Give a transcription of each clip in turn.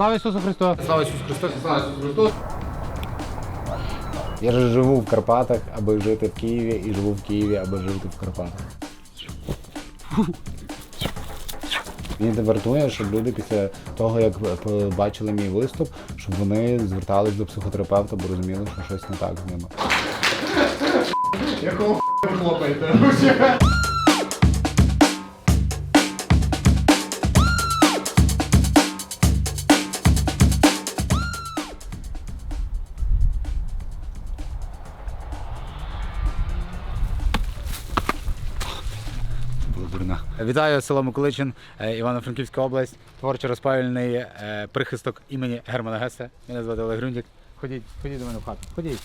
Слава Ісусу Христу! Слава Ісусу Христу! Слава Ісусу Христу! Я ж живу в Карпатах, аби жити в Києві, і живу в Києві, аби жити в Карпатах. Мені не вартує, щоб люди після того, як побачили мій виступ, щоб вони звертались до психотерапевта, бо розуміли, що щось не так з ними. Якого хлопаєте? Вітаю село Миколичин, е, Івано-Франківська область, творчо розпаювальний е, прихисток імені Германа Гесе. Мене звати Олег Грюндік. Ходіть, ходіть до мене в хату. Ходіть.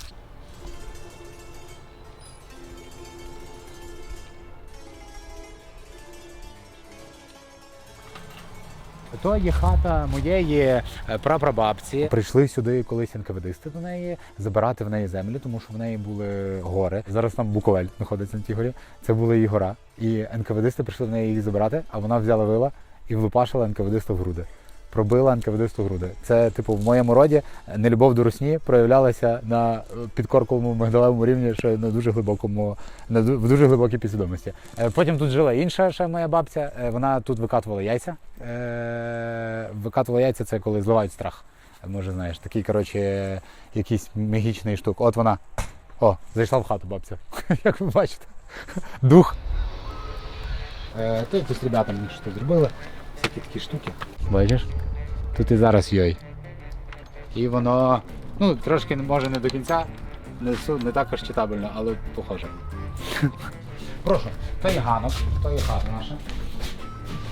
То є хата моєї е, прапрабабці. Прийшли сюди колись НКВДисти до неї забирати в неї землю, тому що в неї були гори. Зараз там Буковель знаходиться на тій горі. Це була її гора. І НКВДисти прийшли в неї їх забирати, а вона взяла вила і влупашила НКВДиста в груди. Пробила НКВДисту груди. Це, типу, в моєму роді нелюбов до русні проявлялася на е, підкорковому мигдалевому рівні, ще на дуже глибокому, на в дуже глибокій підсвідомості. Е, Потім тут жила інша ще моя бабця. е, Вона тут викатувала яйця. Е, Викатувала яйця це коли зливають страх. Е, Може, знаєш, такий, коротше, якийсь магічний штук. От вона. О, зайшла в хату бабця. Як ви бачите. Дух. Е, Тут якось ребята мені щось зробили. Всякі такі штуки. Бачиш? Тут і зараз йой. І воно, ну, трошки може не до кінця, не, не також читабельно, але похоже. Прошу, то є ганок, то є хата наша.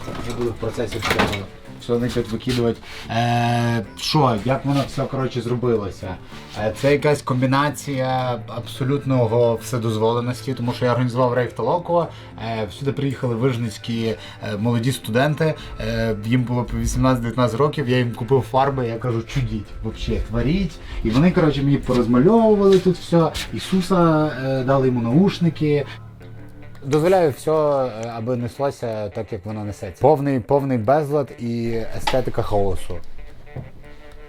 Це вже були в процесі всього. Вони тут викидувати. Е, що, як воно все коротше зробилося? Е, це якась комбінація абсолютного вседозволеності, тому що я організував рейв Толоко. Е, всюди приїхали вижницькі е, молоді студенти. Е, їм було по 18-19 років. Я їм купив фарби, я кажу, чудіть, взагалі, творіть. І вони, коротше, мені порозмальовували тут все. Ісуса е, дали йому наушники. Дозволяю все, аби неслося так, як воно несеться. Повний, повний безлад і естетика хаосу.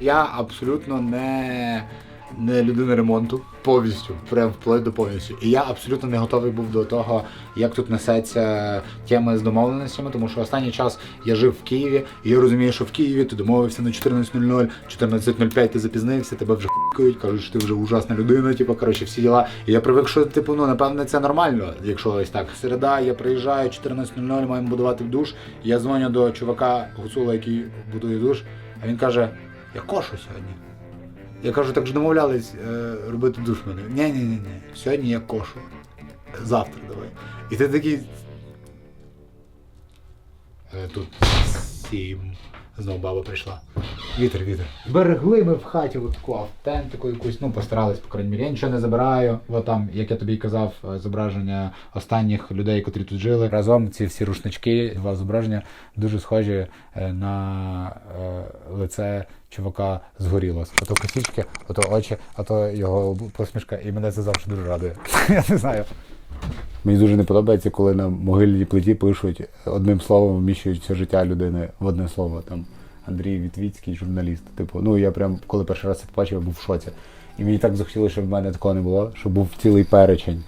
Я абсолютно не, не людина ремонту повністю, прям вплоть до повністю. І я абсолютно не готовий був до того, як тут несеться тема з домовленостями, тому що останній час я жив в Києві, і я розумію, що в Києві ти домовився на 14.00, 14.05 ти запізнився, тебе вже х**кають, кажуть, що ти вже ужасна людина, типу, коротше, всі діла. І я привик, що типу, ну напевне, це нормально, якщо ось так. Середа, я приїжджаю, 14.00, маємо будувати душ. Я дзвоню до чувака Гуцула, який будує душ, а він каже: я кошу сьогодні. Я кажу, так ж домовлялись е, робити душ мене. Ні, ні, ні, ні. Сьогодні я кошу. Завтра давай. І ти такий. Е, тут сім. Знову баба прийшла. Вітер, вітер. Берегли ми в хаті от таку автентику якусь, ну постарались, по крайній мірі. Я нічого не забираю. От там, як я тобі й казав, е, зображення останніх людей, котрі тут жили. Разом ці всі рушнички, два зображення дуже схожі е, на е, лице чувака згоріло. Ото косічки, ото очі, ото його посмішка, і мене це завжди дуже радує. Я не знаю. Мені дуже не подобається, коли на могильній плиті пишуть одним словом, вміщують все життя людини в одне слово. Там Андрій Вітвіцький, журналіст. Типу, ну я прям коли перший раз це побачив, я був в шоці. І мені так захотілося, щоб в мене такого не було, щоб був цілий перечень,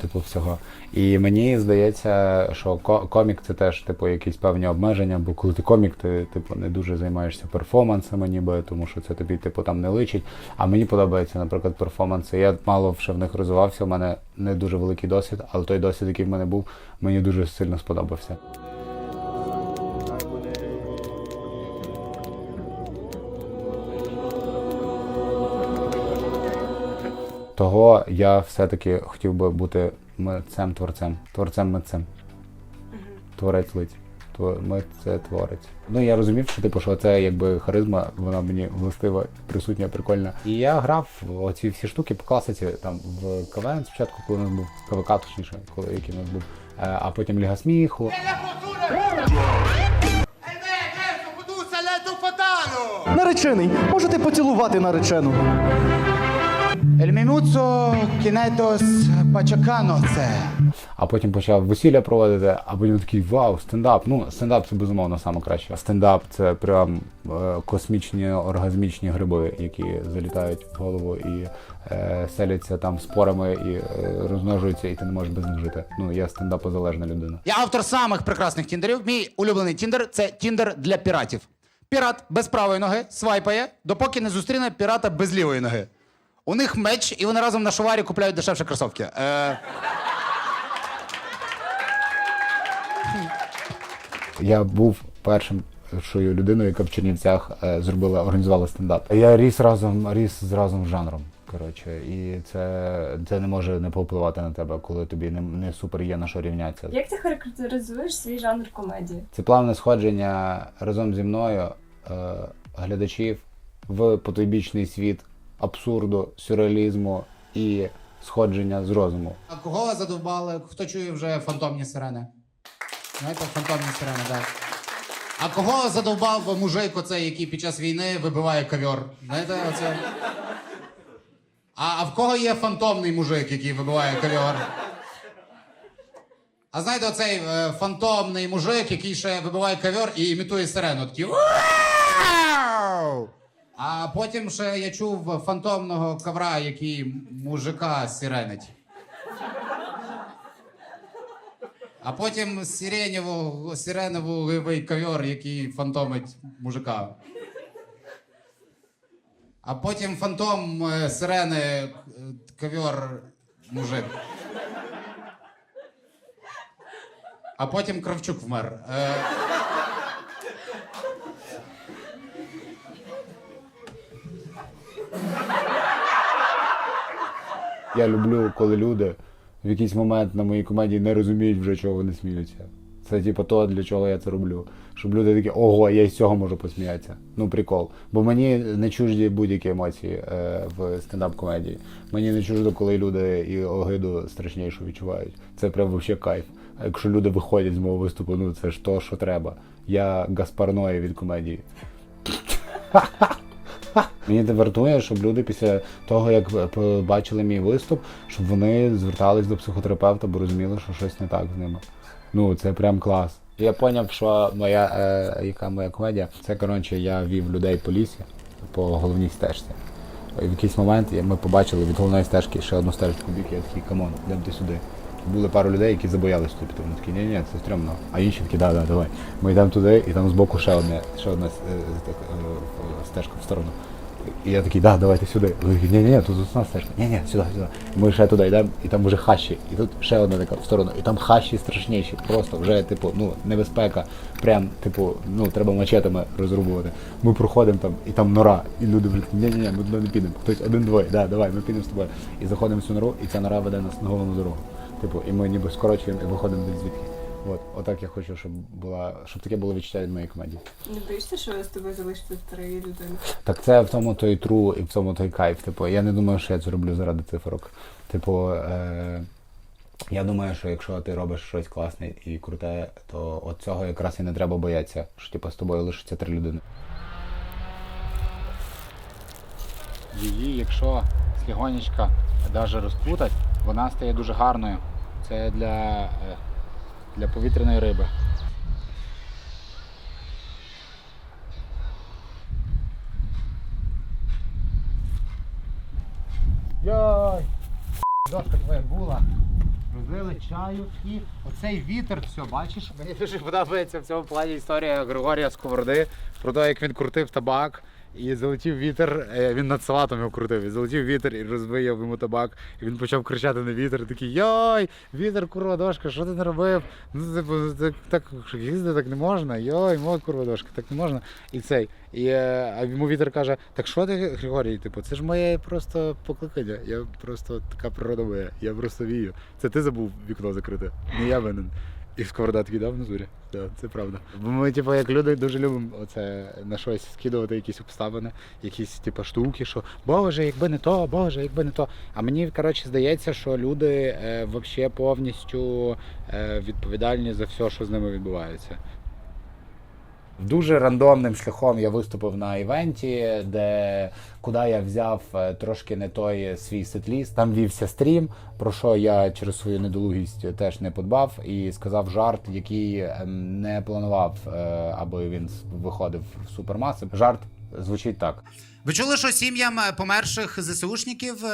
типу, всього. І мені здається, що комік це теж типу якісь певні обмеження, бо коли ти комік, ти типу не дуже займаєшся перформансами, ніби тому що це тобі типу там не личить. А мені подобається, наприклад, перформанси. Я мало ще в них розвивався. У мене не дуже великий досвід, але той досвід, який в мене був, мені дуже сильно сподобався. Того я все-таки хотів би бути митцем творцем, творцем митцем. Творець лиць. Тво- Мит творець. Ну я розумів, що типу, що це якби харизма, вона мені властива, присутня, прикольна. І я грав оці всі штуки по класиці, там в КВН спочатку, коли у нас був КВК, точніше, коли який у нас був, Е, а потім Ліга сміху. Наречений, можете поцілувати наречену. Minuto кінетос пачакано це. А потім почав весілля проводити, а потім такий вау, стендап. Ну, стендап це безумовно саме краще. Стендап це прям е, космічні оргазмічні гриби, які залітають в голову і е, селяться там спорами і е, розмножуються, і ти не можеш без них жити. Ну я стендапозалежна людина. Я автор самих прекрасних тіндерів. Мій улюблений тіндер це тіндер для піратів. Пірат без правої ноги свайпає, допоки не зустріне пірата без лівої ноги. У них меч, і вони разом на шоварі купляють дешевші кросовки. Е, Я був першим шою людиною, яка в Чернівцях е, зробила, організувала стендап. Я ріс разом, ріс з разом з жанром. Коротше, і це, це не може не повпливати на тебе, коли тобі не, не супер є на що рівнятися. Як ти характеризуєш свій жанр комедії? Це плавне сходження разом зі мною е, глядачів в потойбічний світ абсурду, сюрреалізму і сходження з розуму. А кого задовбали? Хто чує вже фантомні сирени? Знаєте, фантомні сирени, так. А кого задовбав мужик оцей, який під час війни вибиває ковьор? Знаєте, оце. А, а в кого є фантомний мужик, який вибиває ковьор? А знаєте, оцей е, фантомний мужик, який ще вибиває ковьор і імітує сирену. Такий. А потім ще я чув фантомного ковра, який мужика сиренить. А потім сиренєву, сиреновий ковер, який фантомить мужика. А потім фантом е, сирени е, ковер мужик. А потім Кравчук вмер. Е, Я люблю, коли люди в якийсь момент на моїй комедії не розуміють вже, чого вони сміються. Це типу то, для чого я це роблю. Щоб люди такі, ого, я із цього можу посміятися. Ну, прикол. Бо мені не чужді будь-які емоції е, в стендап-комедії. Мені не чуждо, коли люди і огиду страшнішу відчувають. Це прям вообще кайф. А якщо люди виходять з мого виступу, ну це ж то, що треба. Я Гаспарної від комедії. Мені це вартує, щоб люди після того, як побачили мій виступ, щоб вони звертались до психотерапевта, бо розуміли, що щось не так з ними. Ну, це прям клас. Я зрозумів, що моя е, яка моя комедія, це коротше, я вів людей по лісі по головній стежці. В якийсь момент ми побачили від головної стежки ще одну стежку бік, я такий, камон, йдемте сюди. Були пару людей, які забоялись туди піти. Вони такі, ні, ні, це стрьомно. А інші такі, да, да, давай. Ми йдемо туди, і там збоку ще одне, ще одна е, так, е, стежка в сторону. І я такий, да, давайте сюди. Вони такі, ні, ні, тут одна стежка. Ні, ні, сюди, сюди. Ми ще туди йдемо, і там вже хащі. І тут ще одна така в сторону. І там хащі страшніші. Просто вже, типу, ну, небезпека. Прям, типу, ну, треба мачетами розрубувати. Ми проходимо там, і там нора. І люди вже ні, ні, ні, ми туди не підемо. Хтось один-двоє, да, давай, ми підемо з тобою. І заходимо в цю нору, і ця нора веде нас на головну дорогу. Типу, і ми ніби скорочуємо і виходимо звідки. От, отак я хочу, щоб була, щоб таке було відчуття від моєї комедії. Не боїшся, що з тобою залишиться три людини? Так це в тому той тру і в тому той кайф. Типу, я не думаю, що я це роблю заради цифрок. Типу, е, я думаю, що якщо ти робиш щось класне і круте, то от цього якраз і не треба боятися, що типу, з тобою лишиться три людини. Її, якщо слігонечка навіть розпутать, вона стає дуже гарною. Це для, е, для повітряної риби. Йой! Дошка твоя була. Розлили чаю і оцей вітер, все, бачиш? Мені дуже подобається в цьому плані історія Григорія Сковороди про те, як він крутив табак. І залетів вітер, е, він над салатом його крутив, і залетів вітер і розбияв йому табак. І він почав кричати на вітер, такий Йой, вітер, курва дошка, що ти не робив? Ну, типу, так, так їздити так не можна, йой, мод, курва дошка, так не можна. І цей. І е, а йому вітер каже: Так що ти, Григорій? Типу, це ж моє просто покликання. Я просто така природа моя, я просто вію. Це ти забув вікно закрити. Не я винен. І сковорода такий дав на натурі. Да, це правда. Бо ми, типу, як люди дуже любимо оце на щось скидувати якісь обставини, якісь типу, штуки, що Боже, якби не то, Боже, якби не то. А мені коротше здається, що люди е, взагалі повністю е, відповідальні за все, що з ними відбувається. Дуже рандомним шляхом я виступив на івенті, де куди я взяв е, трошки не той свій сетліст. Там вівся стрім, про що я через свою недолугість теж не подбав, і сказав жарт, який ем, не планував, е, аби він виходив в супермаси. Жарт звучить так. Ви чули, що сім'ям е, померших ЗСУшників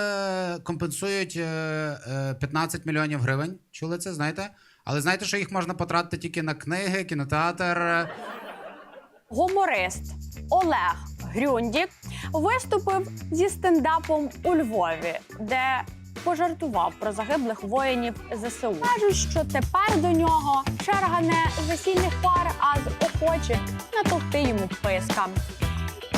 компенсують е, е, 15 мільйонів гривень? Чули це, знаєте? Але знаєте, що їх можна потратити тільки на книги, кінотеатр. Гуморист Олег Грюндік виступив зі стендапом у Львові, де пожартував про загиблих воїнів ЗСУ. Кажуть, що тепер до нього черга не весільних пар, а з охочих натовти йому писка.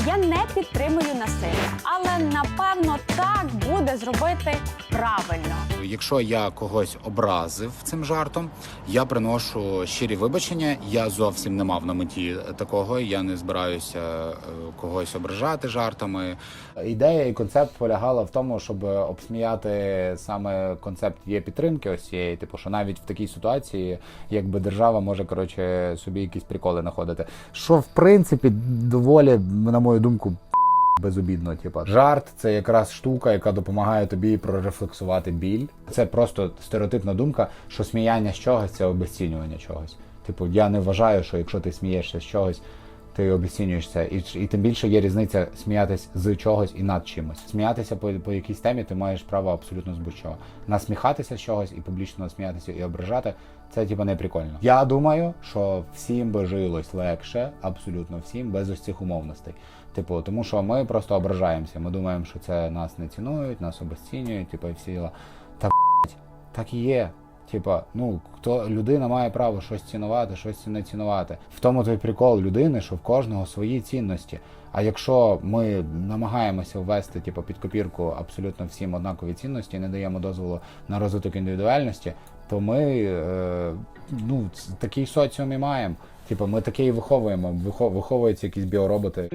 Я не підтримую насилля, але напевно так буде зробити правильно. Якщо я когось образив цим жартом, я приношу щирі вибачення. Я зовсім не мав на меті такого. Я не збираюся е, когось ображати жартами. Ідея і концепт полягала в тому, щоб обсміяти саме концепт є підтримки. Ось цієї, типу, що навіть в такій ситуації, якби держава може коротше собі якісь приколи знаходити. Що в принципі доволі, на мою думку, безобідно. Типа жарт це якраз штука, яка допомагає тобі прорефлексувати біль. Це просто стереотипна думка, що сміяння з чогось це обесцінювання чогось. Типу, я не вважаю, що якщо ти смієшся з чогось. Ти обесцінюєш це, і, і тим більше є різниця сміятись з чогось і над чимось. Сміятися по, по якійсь темі ти маєш право абсолютно з будь-чого. Насміхатися з чогось і публічно насміятися і ображати це типу не прикольно. Я думаю, що всім би жилось легше, абсолютно всім, без ось цих умовностей. Типу, тому що ми просто ображаємося. Ми думаємо, що це нас не цінують, нас обесцінюють, типу, і всі. Та так і є. Типа, ну хто людина має право щось цінувати, щось не цінувати. В тому той прикол людини, що в кожного свої цінності. А якщо ми намагаємося ввести типу, під копірку абсолютно всім однакові цінності, не даємо дозволу на розвиток індивідуальності, то ми е, ну, такий соціум і маємо. Типу, ми таке і виховуємо. Вихо- виховуються якісь біороботи.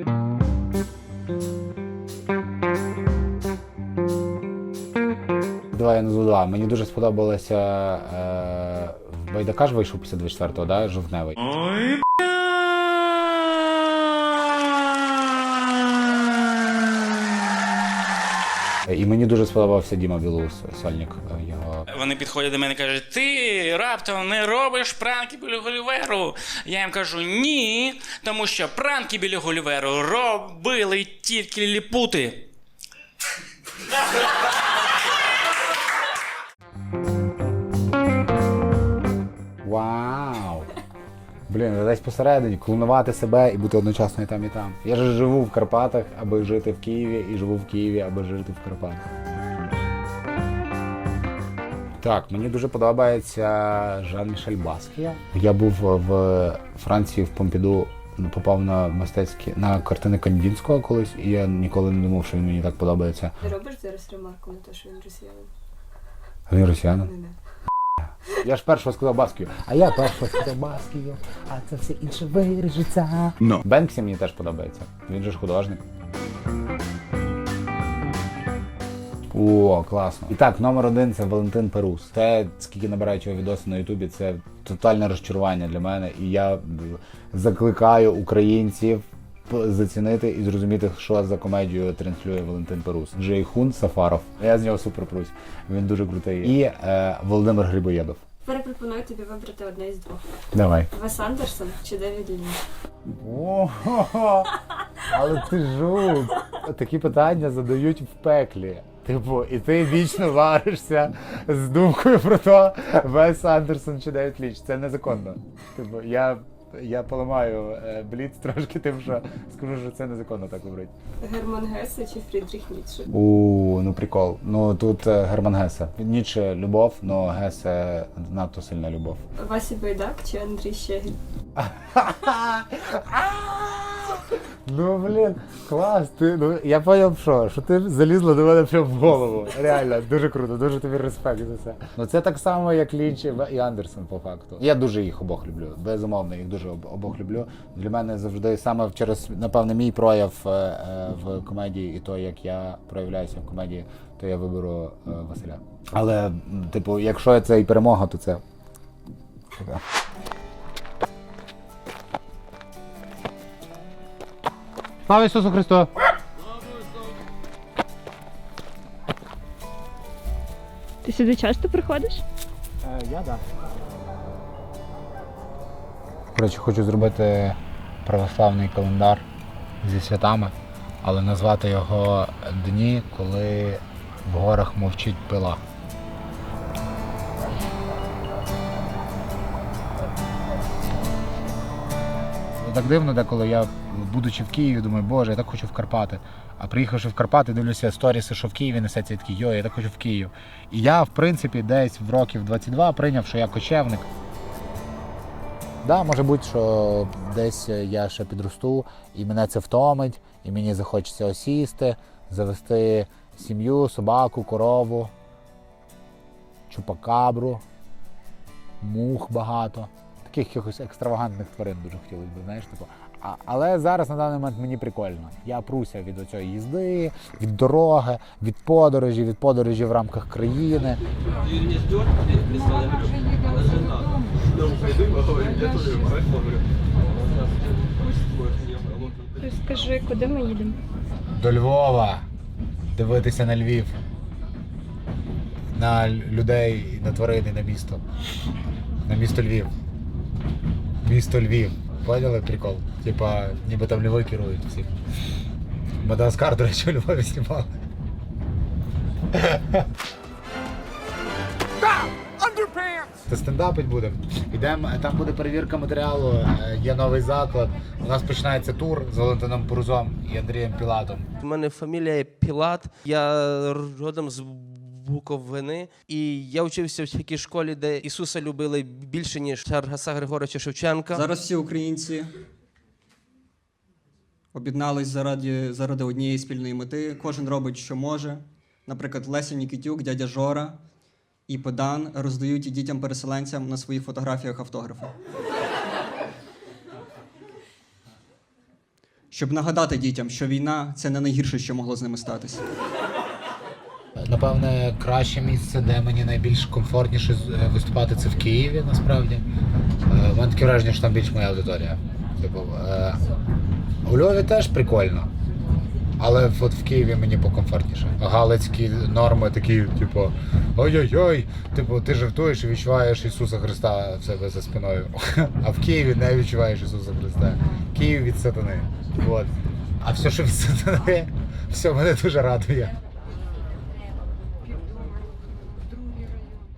Два я назву два. Мені дуже сподобалося. Е, Байдакаш вийшов після 24-го, да? жовтневий. І мені дуже сподобався Діма Білус, сольник е, його. Вони підходять до мене і кажуть, ти раптом не робиш пранки біля Гуліверу. Я їм кажу ні, тому що пранки біля Гуліверу робили тільки ліпути. Вау! Блін, десь посередині клонувати себе і бути одночасно і там, і там. Я ж живу в Карпатах, аби жити в Києві, і живу в Києві, аби жити в Карпатах. Так, мені дуже подобається Жан-Мішель Баскія. Я був в Франції в Помпіду, ну, попав на мистецькі на картини Кандінського колись, і я ніколи не думав, що він мені так подобається. Ти робиш зараз ремарку на те, що він росіянин? Він росіянин. Не, не. Я ж першого сказав Баскію, а я першого сказав Баскію, а це все інше виріжеться. Ну. Бенксі мені теж подобається. Він же ж художник. О, класно. І так, номер один це Валентин Перус. Те, скільки набирають його відоси на Ютубі, це тотальне розчарування для мене. І я закликаю українців зацінити і зрозуміти, що за комедію транслює Валентин Перус. Джей Хун Сафаров. Я з нього супер прусь. Він дуже крутий. І е, Володимир Грибоєдов. Тепер пропоную тобі вибрати одне із двох: Давай. Вес Андерсон чи Девід Лінч? Ого, але ти жук. Такі питання задають в пеклі. Типу, і ти вічно варишся з думкою про то, Вес Андерсон чи Девід Ліч. Це незаконно. Типу, я, я поламаю е, бліц трошки тим, що скажу, що це незаконно так говорить. Герман Гесе чи Фрідріх Ніцше? У, ну прикол. Ну тут е, Герман Гесе. Ніцше любов, но Гесе надто сильна любов. Вася Байдак чи Андрій Щегель? Ну блін, клас. Ти ну я поняв, що, що ти залізла до мене прямо в голову. Реально, дуже круто, дуже тобі респект за це. Ну це так само, як Лінч і Андерсон, по факту. Я дуже їх обох люблю. Безумовно, їх дуже обох люблю. Для мене завжди саме через напевне мій прояв е, е, в комедії і то, як я проявляюся в комедії, то я виберу е, Василя. Але, типу, якщо це і перемога, то це. Слава Ісусу Христу! Ти сюди часто приходиш? Я так. Коротше, хочу зробити православний календар зі святами, але назвати його дні, коли в горах мовчить пила. Так дивно, деколи я, будучи в Києві, думаю, боже, я так хочу в Карпати. А приїхавши в Карпати, дивлюся сторіси, що в Києві несеться і такий, йой, я так хочу в Київ. І я, в принципі, десь в років 22 прийняв, що я кочевник. Да, може бути, що десь я ще підросту, і мене це втомить, і мені захочеться осісти, завести сім'ю, собаку, корову, чупакабру, мух багато. Таких якихось екстравагантних тварин дуже хотілося б, знаєш, типу. А, але зараз на даний момент мені прикольно. Я пруся від оцієї їзди, від дороги, від подорожі, від подорожі в рамках країни. Розкажи, куди ми їдемо? до Львова дивитися на Львів, на людей, на тварини, на місто. На місто Львів. Місто Львів. Поняли прикол? Типа, ніби там Львови керують всім. Мадагаскар, до речі, у Львові знімали. Та стендапить будемо. Йдемо, там буде перевірка матеріалу, е, є новий заклад. У нас починається тур з Валентином Бурзом і Андрієм Пілатом. У мене фамілія Пілат. Я родом з Буковини, і я вчився в такій школі, де Ісуса любили більше ніж Таргаса Григоровича Шевченка. Зараз всі українці об'єднались заради, заради однієї спільної мети. Кожен робить, що може. Наприклад, Леся Нікітюк, дядя Жора і Педан роздають дітям-переселенцям на своїх фотографіях автографи. Щоб нагадати дітям, що війна це не найгірше, що могло з ними статися. Напевне, краще місце, де мені найбільш комфортніше е, виступати, це в Києві, насправді. Е, У мене таке враження, що там більш моя аудиторія. Типу, е, у Львові теж прикольно. Але от в Києві мені покомфортніше. Галицькі норми такі, типу, ой-ой-ой, типу, ти жартуєш і відчуваєш Ісуса Христа в себе за спиною. А в Києві не відчуваєш Ісуса Христа. Київ від сатани. От. А все, що від сатани, все мене дуже радує.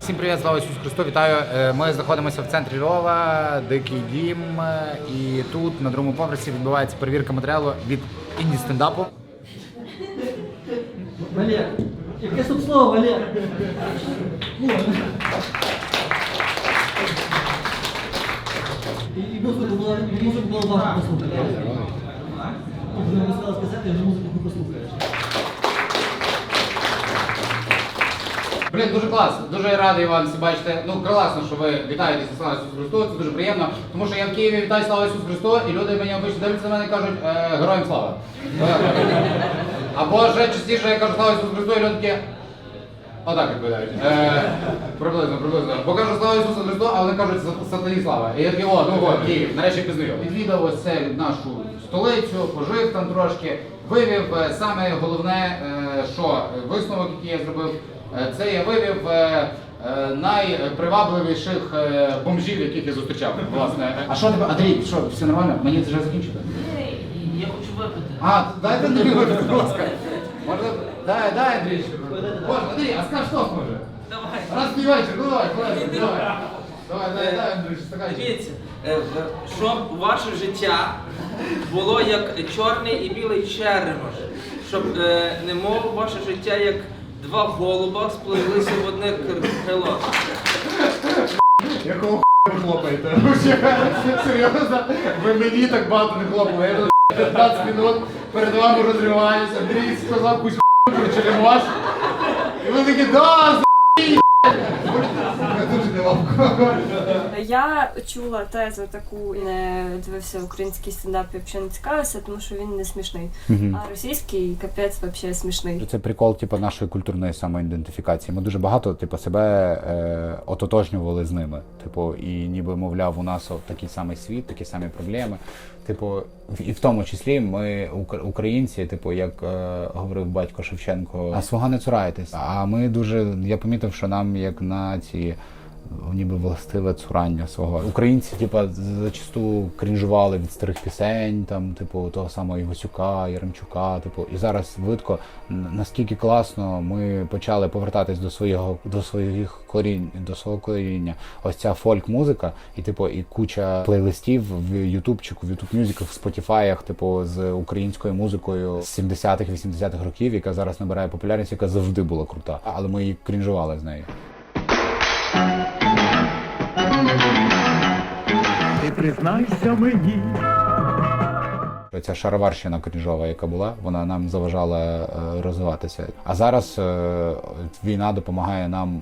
Всім привіт, слава Ісусу Христу, вітаю. Е, Ми знаходимося в центрі Львова, дикий дім. е, І тут на другому поверсі відбувається перевірка матеріалу від інді стендапу. Валер, яке тут слово, Валер? І, музику було, музику було важко послухати. Тобто не сказала сказати, що музику послухаєш. Блін, дуже класно. Дуже радий вам всі бачити. Ну, класно, що ви вітаєтеся Слава Ісусу Христу. Це дуже приємно. Тому що я в Києві вітаю Слава Ісусу Христу, і люди мені обично дивляться на мене і кажуть е, героям слава. Або ще частіше я кажу Слава Ісусу Христу, і люди такі. Отак відповідають. Е, приблизно, приблизно. Бо кажу слава Ісусу Христу, а вони кажуть «Са- сатані слава. І я такий, о, ну от, Київ, нарешті пізнаю. Відвідав ось це нашу столицю, пожив там трошки, вивів е, саме головне, е, що висновок, який я зробив, це я вивів е, е, найпривабливіших е, бомжів, яких я зустрічав. Власне. А що тебе, Андрій, що, все нормально? Мені це вже закінчити? Я хочу випити. А, дайте Андрію випити, будь ласка. Можна? Дай, дай, Андрій. Можна, Андрій, а скаж що може? Давай. Раз вечір, ну давай, класно, давай. Давай, дай, дай, Андрій, стаканчик. Дивіться, е, е, щоб ваше життя було як чорний і білий черемош. Щоб е, не мов ваше життя як два голуба сплелися в одне кр- крило. Якого ви хлопаєте? Серйозно? Ви мені так багато не хлопали. Я тут 15 минут перед вами розриваюся. Андрій сказав якусь про черемош. І ви такі, да, за***й, Я. Я чула тезу таку, не дивився український стендап взагалі не цікавився, тому що він не смішний. А російський капець взагалі смішний. Це прикол, типу, нашої культурної самоідентифікації. Ми дуже багато, типу, себе е, ототожнювали з ними. Типу, і ніби мовляв, у нас такий самий світ, такі самі проблеми. Типу, і в тому числі ми, ук- українці, типу, як е, говорив батько Шевченко, а свого не цураєтесь. А ми дуже, я помітив, що нам як нації. Ніби властиве цурання свого. Українці, типа, зачасту крінжували від старих пісень, там, типу, того самого Івасюка, Яремчука, типу, і зараз видко, наскільки класно ми почали повертатись до свого до своїх корінь, до свого коріння. Ось ця фольк-музика, і типу, і куча плейлистів в Ютубчику, в Ютуб мюзиках, в Спотіфаях, типу, з українською музикою з 70-х, 80-х років, яка зараз набирає популярність, яка завжди була крута. Але ми її крінжували з нею. Ти признайся мені. Ця шароварщина крінжова, яка була, вона нам заважала е, розвиватися. А зараз е, війна допомагає нам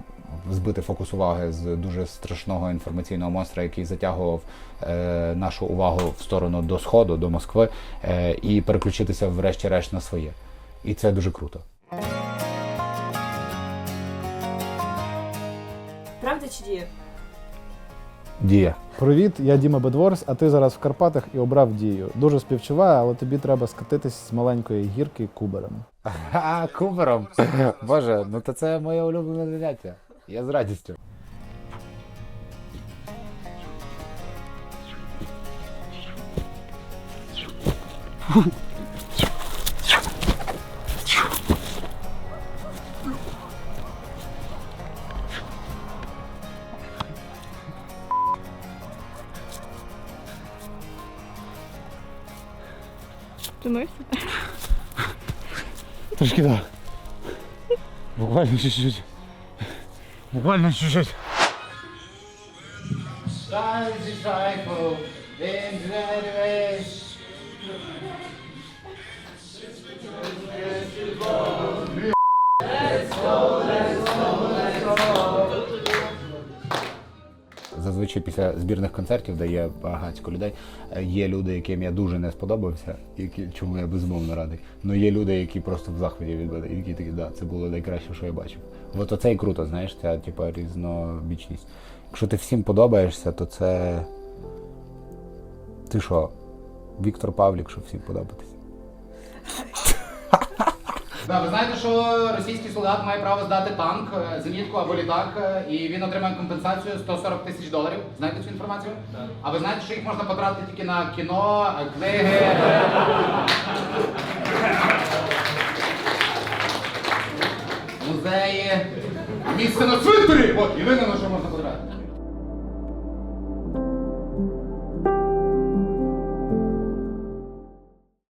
збити фокус уваги з дуже страшного інформаційного монстра, який затягував е, нашу увагу в сторону до сходу, до Москви, е, і переключитися врешті-решт на своє. І це дуже круто. Правда чи діє? Дія. Привіт, я Діма Бедворс, а ти зараз в Карпатах і обрав дію. Дуже співчуваю, але тобі треба скатитись з маленької гірки кубарем. А, кубером. Боже, ну то це моє улюблене заняття. Я з радістю. Втянувся? Трошки так. Буквально чуть-чуть. Буквально чуть-чуть. Stars is rifle in the Зазвичай після збірних концертів, де є багатько людей, е, є люди, яким я дуже не сподобався, які, чому я безумовно радий. Ну є люди, які просто в захваті від мене, які такі, да, це було найкраще, що я бачив. От оце і круто, знаєш, ця типа різнобічність. Якщо ти всім подобаєшся, то це. Ти що, Віктор Павлік, щоб всім подобатися. Да, ви знаєте, що російський солдат має право здати танк, е, зенітку або літак, е, і він отримає компенсацію 140 тисяч доларів. Знаєте цю інформацію? А ви знаєте, що їх можна потратити тільки на кіно, е, книги. Музеї. Місце на цвинтарі! От, єдине, на що можна потратити.